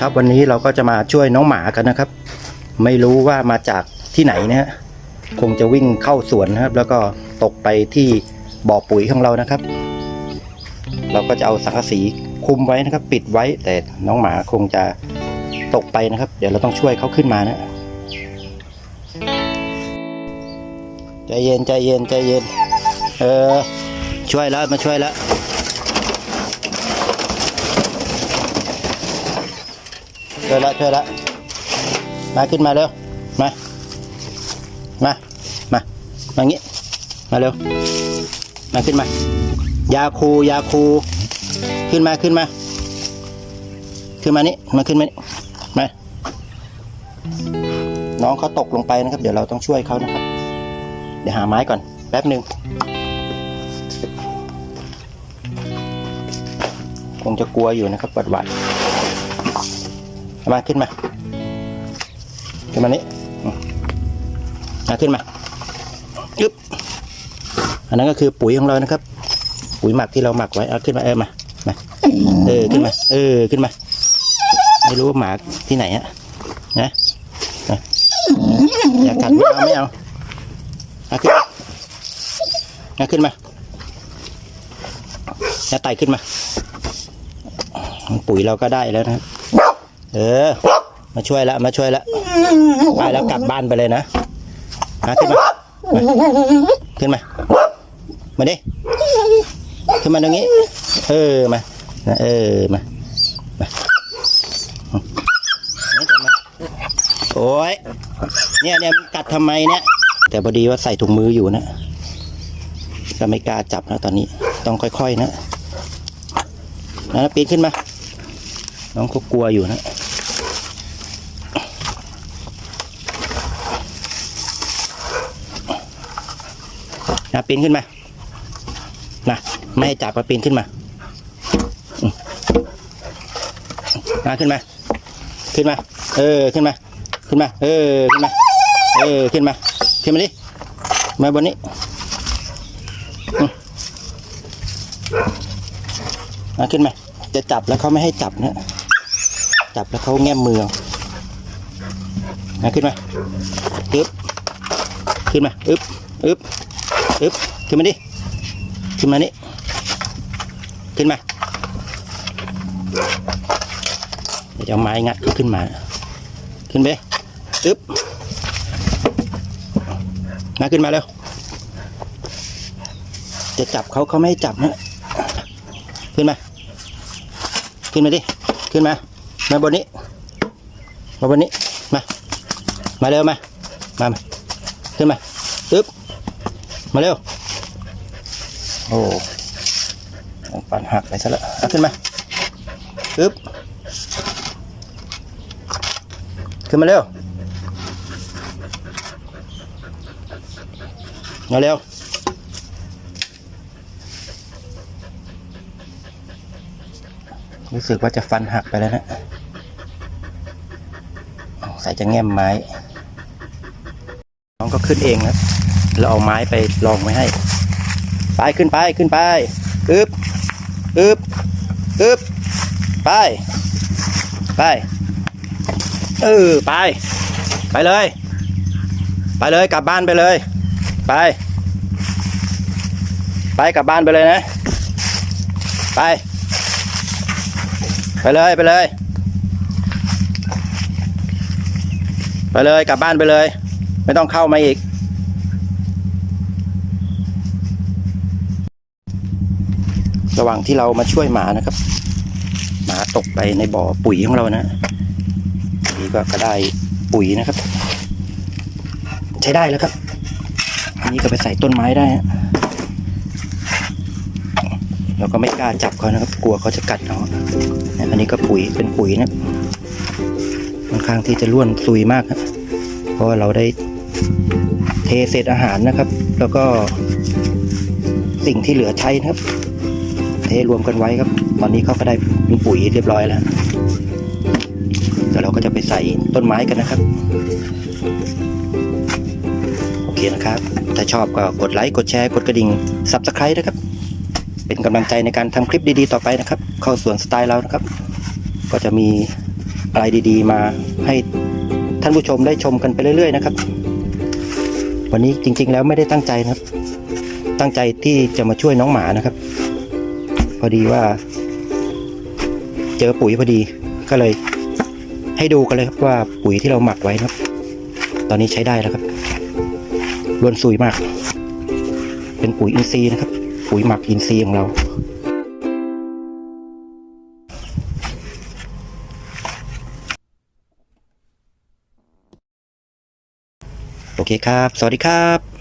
ครับวันนี้เราก็จะมาช่วยน้องหมากันนะครับ ไม่รู้ว่ามาจากที่ไหนนะฮะคงจะวิ่งเข้าสวนนะครับ แล้วก็ตกไปที่บ่อปุ๋ยของเรานะครับ เราก็จะเอาสังกะสีคุมไว้นะครับ ปิดไว้แต่น้องหมาคงจะตกไปนะครับ เดี๋ยวเราต้องช่วยเขาขึ้นมานะใจเย็นใจเย็นใจเย็น เออช่วยแล้วมาช่วยแล้ว ช่วยละช่วยละมาขึ้นมาเร็ว มา มา มา มางี้ มาเร็ว มาขึ้นมา ยาคูยาคู ขึ้นมาขึ้นมา ขึ้นมานี่มาขึ้นมานี่มา น้องเขาตกลงไปนะครับ เดี๋ยวเราต้องช่วยเขานะครับ เดี๋ยวหาไม้ก่อน แป๊บหนึ่งคงจะกลัวอยู่นะครับหวัดหวัด มาขึ้นมา ขึ้นมานี่อืมาขึ้นมายึบอันนั้นก็คือปุ๋ยของเรานะครับ ปุ๋ยหมักที่เราหมักไว้เอาขึ้นมาเออมามาเออขึ้นมา เออขึ้นมา ไม่รู้ว่าหมาที่ไหนอะนะนะอย่ากัดไม่เอาไม่เอาเอาขึ้นมาเอาขึ้นมาอาไต่ขึ้นมา ปุ๋ยเราก็ได้แล้วนะครับ เออ มาช่วยละมาช่วยละไปแล้วกลับบ้านไปเลยนะมาขึ้นมามาขึ้นมา มาดิ ขึ้นมาตรงนี้ เออ มา เออ มา มาโอ้ยเนี่ยเนี่ยมันกัดทำไมเนี่ย แต่พอดีว่าใส่ถุงมืออยู่นะ ก็ไม่กล้าจับนะตอนนี้ ต้องค่อยๆนะนะปีนขึ้นมา น้องเขากลัวอยู่นะ นะปีนขึ้นมา นะไม่ให้จับมาปีนขึ้นมาอืมาขึ้นมา ขึ้นมา เออ ขึ้นมา ขึ้นมา เออ ขึ้นมา เออ ขึ้นมา ขึ้นมาดิ มาบนนี้ มาขึ้นมา จะจับแล้วเขาไม่ให้จับนะ จับแล้วเขาแง้มมือมาขึ้นมา อึ๊บ ขึ้นมา อึ๊บ อึ๊บ อึ๊บขึ้นมาดิ ขึ้นมานี่ ขึ้นมา เดี๋ยวจะเอาไม้งัดขึ้นมา ขึ้นไปอึ๊บมาขึ้นมาเร็ว จะจับเขาเขาไม่ให้จับนะขึ้นมา ขึ้นมาดิ ขึ้นมา มาบนนี้ มาบนนี้ มา มาเร็วมา มามาขึ้นมาอึ๊บ มาเร็ว โอ้ปันหักไปซะแล้วเอาขึ้นมาอึ๊บขึ้นมาเร็วมาเร็วรู้สึกว่าจะฟันหักไปแล้วนะใส่จะแง้มไม้ น้องก็ขึ้นเองนะ เราเอาไม้ไปลองไว้ให้ ไปขึ้นไปขึ้นไปอึบอึบอึบไป ไป เออไป ไปเลย ไปเลยกลับบ้านไปเลย ไป ไปกลับบ้านไปเลยนะ ไป ไปเลยไปเลยไปเลยกลับบ้านไปเลย ไม่ต้องเข้ามาอีก ระหว่างที่เรามาช่วยหมานะครับ หมาตกไปในบ่อปุ๋ยของเรานะนี่ก็ก็ได้ปุ๋ยนะครับ ใช้ได้แล้วครับ อันนี้ก็ไปใส่ต้นไม้ได้ฮะเราก็ไม่กล้าจับเขานะครับ กลัวเขาจะกัดเราอันนี้ก็ปุ๋ยเป็นปุ๋ยนะค่อนข้างที่จะร่วนซุยมากครับเพราะว่าเราได้เทเศษอาหารนะครับ แล้วก็สิ่งที่เหลือใช้นะครับ เทรวมกันไว้ครับ ตอนนี้เขาก็ได้ปุ๋ยเรียบร้อยแล้วเดี๋ยวเราก็จะไปใส่ต้นไม้กันนะครับ โอเคนะครับ ถ้าชอบก็กดไลค์ กดแชร์ กดกระดิ่ง Subscribe นะครับ เป็นกำลังใจในการทำคลิปดีๆ ต่อไปนะครับ เข้าสวนสไตล์เรานะครับ ก็จะมีอะไรดีๆ มาให้ท่านผู้ชมได้ชมกันไปเรื่อยๆนะครับ วันนี้จริงๆแล้วไม่ได้ตั้งใจนะครับ ตั้งใจที่จะมาช่วยน้องหมานะครับ พอดีว่า เจอปุ๋ยพอดีก็เลย ให้ดูกันเลยครับว่าปุ๋ยที่เราหมักไว้นะครับ ตอนนี้ใช้ได้แล้วครับรวนซุยมาก เป็นปุ๋ยอินทรีย์นะครับ ปุ๋ยหมักอินทรีย์ของเราโอเคครับ สวัสดีครับ